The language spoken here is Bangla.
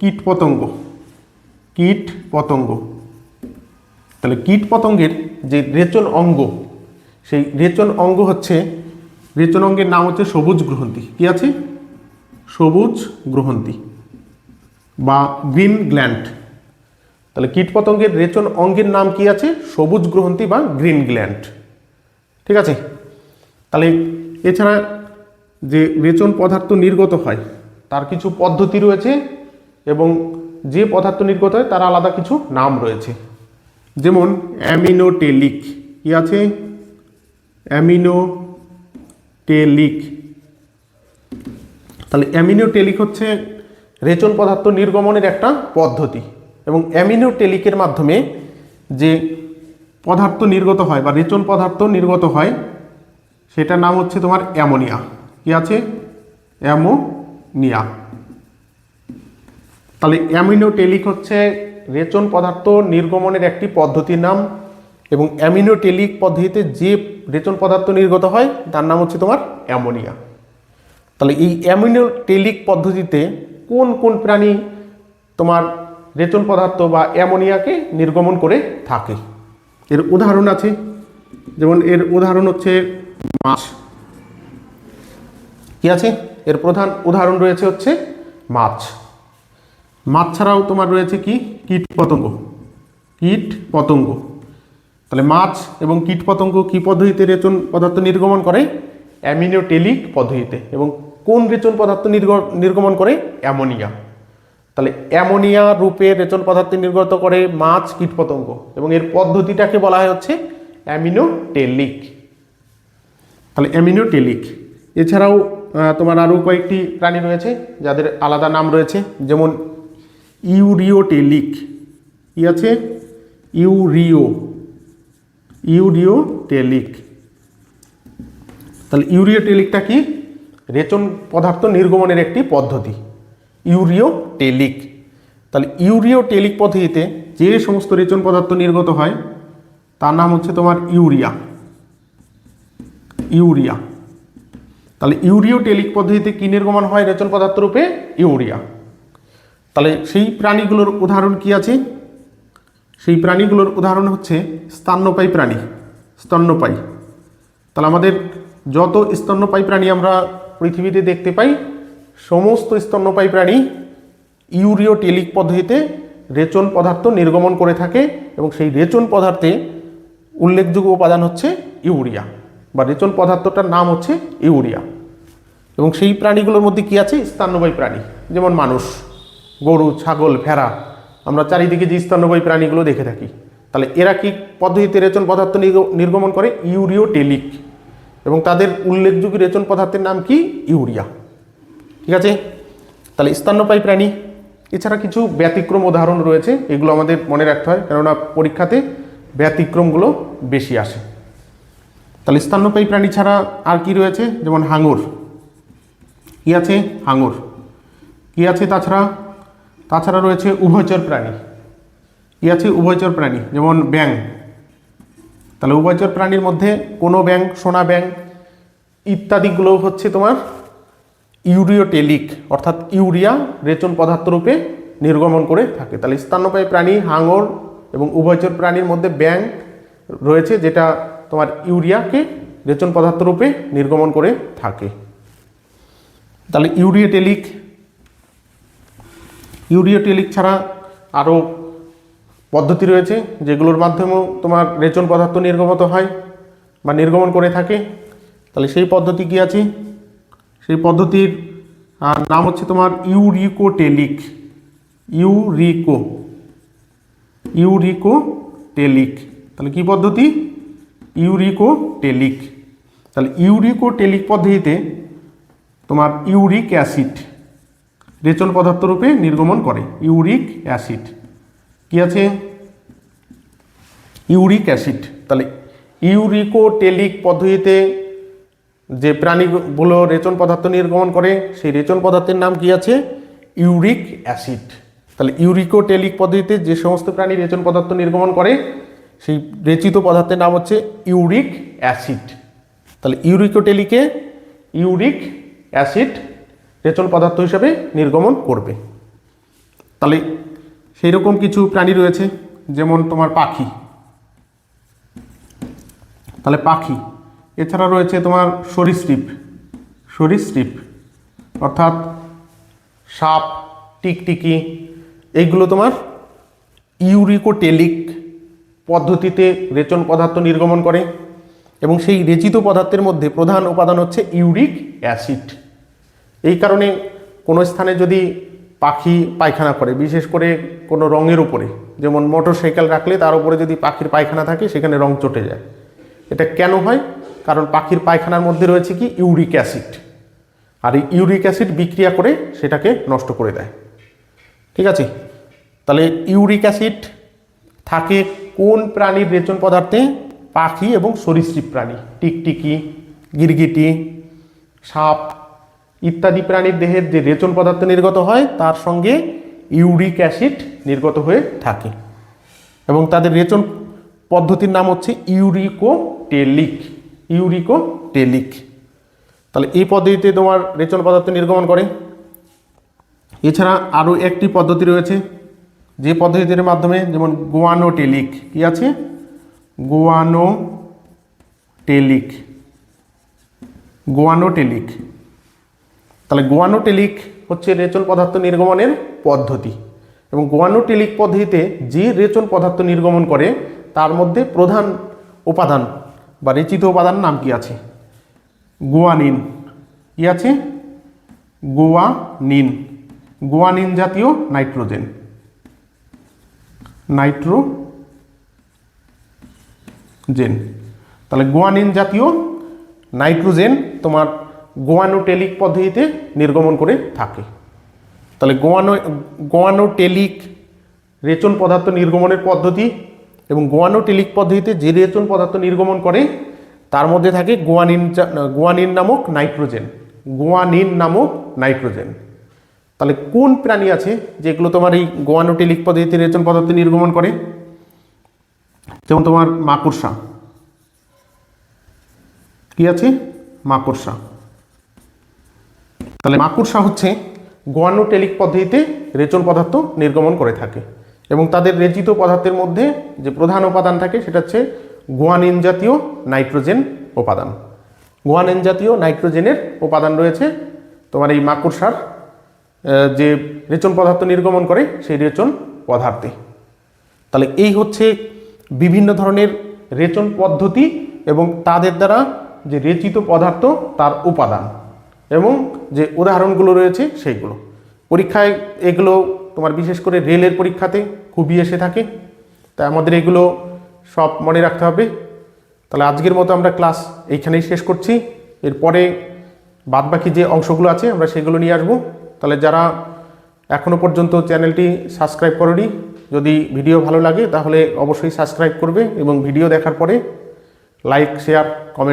কীট পতঙ্গ। কীট পতঙ্গ। তাহলে কীট পতঙ্গের যে রেচন অঙ্গ, সেই রেচন অঙ্গ হচ্ছে, রেচন অঙ্গের নাম হচ্ছে সবুজ গ্রহন্তি। কি আছে? সবুজ গ্রহন্তি বা গ্রিন গ্ল্যান্ড। তাহলে কীটপতঙ্গের রেচন অঙ্গের নাম কি আছে? সবুজ গ্রহন্তি বা গ্রিন গ্ল্যান্ড। ঠিক আছে? তাহলে এছাড়া যে রেচন পদার্থ নির্গত হয়, তার কিছু পদ্ধতি রয়েছে। এবং যে পদার্থ নির্গত হয়, তার আলাদা কিছু নাম রয়েছে। যেমন, অ্যামিনোটেলিক। কি আছে? অ্যামিনোটেলিক। তাহলে অ্যামিনোটেলিক হচ্ছে রেচন পদার্থ নির্গমনের একটা পদ্ধতি। এবং অ্যামিনোটেলিকের মাধ্যমে যে পদার্থ নির্গত হয় বা রেচন পদার্থ নির্গত হয়, সেটার নাম হচ্ছে তোমার অ্যামোনিয়া। কি আছে? অ্যামোনিয়া। তাহলে অ্যামিনোটেলিক হচ্ছে রেচন পদার্থ নির্গমনের একটি পদ্ধতির নাম এবং অ্যামিনোটেলিক পদ্ধতিতে যে রেচন পদার্থ নির্গত হয়, তার নাম হচ্ছে তোমার অ্যামোনিয়া। তাহলে এই অ্যামিনোটেলিক পদ্ধতিতে কোন কোন প্রাণী তোমার রেচন পদার্থ বা অ্যামোনিয়াকে নির্গমন করে থাকে? এর উদাহরণ আছে, যেমন এর উদাহরণ হচ্ছে মাছ। কি আছে? এর প্রধান উদাহরণ রয়েছে হচ্ছে মাছ। মাছ ছাড়াও তোমার রয়েছে কি? কীট পতঙ্গ। কীট পতঙ্গ। তাহলে মাছ এবং কীট পতঙ্গ কী পদ্ধতিতে রেচন পদার্থ নির্গমন করে? অ্যামিনোটেলিক পদ্ধতিতে। এবং কোন রেচন পদার্থ নির্গ- নির্গমন করে? অ্যামোনিয়া। তাহলে অ্যামোনিয়া রূপে রেচন পদার্থ নির্গত করে মাছ কীটপতঙ্গ এবং এর পদ্ধতিটাকে বলা হয় হচ্ছে অ্যামিনোটেলিক তাহলে অ্যামিনোটেলিক এছাড়াও তোমার আরও কয়েকটি প্রাণী রয়েছে, যাদের আলাদা নাম রয়েছে, যেমন ইউরিওটেলিক। কি আছে? ইউরিও। ইউরিওটেলিক। তাহলে ইউরিওটেলিকটা কি? রেচন পদার্থ নির্গমনের একটি পদ্ধতি। ইউরিওটেলিক। তাহলে ইউরিওটেলিক পদ্ধতিতে যে সমস্ত রেচন পদার্থ নির্গত হয়, তার নাম হচ্ছে তোমার ইউরিয়া। ইউরিয়া। তাহলে ইউরিওটেলিক পদ্ধতিতে কী নির্গমন হয়? রেচন পদার্থ রূপে ইউরিয়া। তাহলে সেই প্রাণীগুলোর উদাহরণ কি আছে? সেই প্রাণীগুলোর উদাহরণ হচ্ছে স্তন্যপায়ী প্রাণী, স্তন্যপায়ী। তাহলে আমাদের যত স্তন্যপায়ী প্রাণী আমরা পৃথিবীতে দেখতে পাই, সমস্ত স্তন্যপায়ী প্রাণী ইউরিওটেলিক পদ্ধতিতে রেচন পদার্থ নির্গমন করে থাকে এবং সেই রেচন পদার্থে উল্লেখযোগ্য উপাদান হচ্ছে ইউরিয়া বা রেচন পদার্থটার নাম হচ্ছে ইউরিয়া। এবং সেই প্রাণীগুলোর মধ্যে কি আছে? স্তন্যবায়ী প্রাণী, যেমন মানুষ। গরু, ছাগল, ভেড়া, আমরা চারিদিকে যে স্তন্যবায়ী প্রাণীগুলো দেখে থাকি, তাহলে এরা কি পদ্ধতিতে রেচন পদার্থ নির্গ- নির্গমন করে? ইউরিওটেলিক। এবং তাদের উল্লেখযোগ্য রেচন পদার্থের নাম কি? ইউরিয়া। ঠিক আছে? তাহলে স্তন্যপায়ী প্রাণী, এছাড়া কিছু ব্যতিক্রম উদাহরণ রয়েছে, এগুলো আমাদের মনে রাখতে হয়, কেননা পরীক্ষাতে ব্যতিক্রমগুলো বেশি আসে। তাহলে স্তন্যপায়ী প্রাণী ছাড়া আর কি রয়েছে? যেমন হাঙর। কি আছে? হাঙর। কি আছে তাছাড়া? তাছাড়া রয়েছে উভয়চর প্রাণী। কি আছে? উভয়চর প্রাণী, যেমন ব্যাং তাহলে উভয়চর প্রাণীর মধ্যে কোনো ব্যাং সোনা ব্যাং ইত্যাদিগুলো হচ্ছে তোমার ইউরিওটেলিক, অর্থাৎ ইউরিয়া রেচন পদার্থ রূপে নির্গমন করে থাকে। তাহলে স্তন্যপায়ী প্রাণী, হাঙর এবং উভয়চর প্রাণীর মধ্যে ব্যাং রয়েছে, যেটা তোমার ইউরিয়াকে রেচন পদার্থ রূপে নির্গমন করে থাকে। তাহলে ইউরিওটেলিক ইউরিওটেলিক ছাড়া আরও পদ্ধতি রয়েছে, যেগুলোর মাধ্যমেও তোমার রেচন পদার্থ নির্গমত হয় বা নির্গমন করে থাকে। তাহলে সেই পদ্ধতি কি আছে? সেই পদ্ধতির নাম হচ্ছে তোমার ইউরিকোটেলিক ইউরিকো। ইউরিকোটেলিক তাহলে কি পদ্ধতি? ইউরিকোটেলিক তাহলে ইউরিকোটেলিক পদ্ধতিতে তোমার ইউরিক অ্যাসিড রেচন পদার্থ রূপে নির্গমন করে, ইউরিক অ্যাসিড। কি আছে? Uric acid. তাহলে ইউরিকোটেলিক পদ্ধতিতে যে প্রাণীগুলো রেচন পদার্থ নির্গমন করে, সেই রেচন পদার্থের নাম কি আছে? Uric acid. তাহলে ইউরিকোটেলিক পদ্ধতিতে যে সমস্ত প্রাণী রেচন পদার্থ নির্গমন করে, সেই রেচিত পদার্থের নাম হচ্ছে ইউরিক অ্যাসিড। তাহলে ইউরিকোটেলিকে ইউরিক অ্যাসিড রেচন পদার্থ হিসাবে নির্গমন করবে। তাহলে সেই রকম কিছু প্রাণী রয়েছে, যেমন তোমার পাখি। তাহলে পাখি, এছাড়া রয়েছে তোমার সরীসৃপ। সরীসৃপ, অর্থাৎ সাপ, টিকটিকি এইগুলো তোমার ইউরিকোটেলিক পদ্ধতিতে রেচন পদার্থ নির্গমন করে এবং সেই রেচিত পদার্থের মধ্যে প্রধান উপাদান হচ্ছে ইউরিক অ্যাসিড। এই কারণে কোনো স্থানে যদি পাখি পায়খানা করে, বিশেষ করে কোনো রঙের উপরে, যেমন মোটর সাইকেল রাখলে তার উপরে যদি পাখির পায়খানা থাকে, সেখানে রং চটে যায়। এটা কেন হয়? কারণ পাখির পায়খানার মধ্যে রয়েছে কি? Uric acid. আর এই ইউরিক অ্যাসিড বিক্রিয়া করে সেটাকে নষ্ট করে দেয়। ঠিক আছে? তাহলে ইউরিক অ্যাসিড থাকে কোন প্রাণীর রেচন পদার্থে? পাখি এবং সরীসৃপ প্রাণী। টিকটিকি, গিরগিটি, সাপ ইত্যাদি প্রাণীর দেহের যে রেচন পদার্থ নির্গত হয়, তার সঙ্গে ইউরিক অ্যাসিড নির্গত হয়ে থাকে। এবং তাদের রেচন পদ্ধতির নাম হচ্ছে ইউরিকোটেলিক। ইউরিকোটেলিক। তাহলে এই পদ্ধতিতে তোমার রেচন পদার্থ নির্গমন করে। এছাড়া আরও একটি পদ্ধতি রয়েছে, যে পদ্ধতির মাধ্যমে যেমন গোয়ানোটেলিক, কি আছে? গোয়ানোটেলিক। গোয়ানোটেলিক। তাহলে গোয়ানোটেলিক হচ্ছে রেচন পদার্থ নির্গমনের পদ্ধতি। এবং গোয়ানোটেলিক পদ্ধতিতে যে রেচন পদার্থ নির্গমন করে, তার মধ্যে প্রধান উপাদান বা রেচিত উপাদান নাম কি আছে? গোয়ানিন। কি আছে? গোয়ানিন। গোয়ানিন জাতীয় নাইট্রোজেন। নাইট্রোজেন। তাহলে গোয়ানিন জাতীয় নাইট্রোজেন তোমার গোয়ানোটেলিক পদ্ধতিতে নির্গমন করে থাকে। তাহলে গোয়ানো, গোয়ানোটেলিক রেচন পদার্থ নির্গমনের পদ্ধতি এবং গোয়ানোটেলিক পদ্ধতিতে যে রেচন পদার্থ নির্গমন করে, তার মধ্যে থাকে গোয়ানিন গোয়ানিন নামক নাইট্রোজেন। গোয়ানিন নামক নাইট্রোজেন। তাহলে কোন প্রাণী আছে যেগুলো তোমার এই গোয়ানোটেলিক পদ্ধতিতে রেচন পদার্থ নির্গমন করে? যেমন তোমার মাকড়সা। কি আছে? মাকড়সা। তাহলে মাকড়সা হচ্ছে গোয়ানোটেলিক পদ্ধতিতে রেচন পদার্থ নির্গমন করে থাকে এবং তাদের রেচিত পদার্থের মধ্যে যে প্রধান উপাদান থাকে সেটা হচ্ছে গোয়ানিন জাতীয় নাইট্রোজেন উপাদান। গোয়ানিন জাতীয় নাইট্রোজেনের উপাদান রয়েছে তোমার এই মাকড়সার যে রেচন পদার্থ নির্গমন করে সেই রেচন পদার্থে। তাহলে এই হচ্ছে বিভিন্ন ধরনের রেচন পদ্ধতি এবং তাদের দ্বারা যে রেচিত পদার্থ তার উপাদান। এবং যে উদাহরণগুলো রয়েছে সেইগুলো। পরীক্ষায় এগুলো তোমার বিশেষ করে রেলের পরীক্ষাতে খুবই এসে থাকে। তাই আমাদের এগুলো সব মনে রাখতে হবে। তাহলে আজকের মতো আমরা ক্লাস এইখানেই শেষ করছি। এরপরে বাদবাকি যে অংশগুলো আছে আমরা সেগুলো নিয়ে আসব। তাহলে যারা এখনও পর্যন্ত চ্যানেলটি সাবস্ক্রাইব করনি, যদি ভিডিও ভালো লাগে তাহলে অবশ্যই সাবস্ক্রাইব করবে এবং ভিডিও দেখার পরে লাইক, শেয়ার, কমেন্ট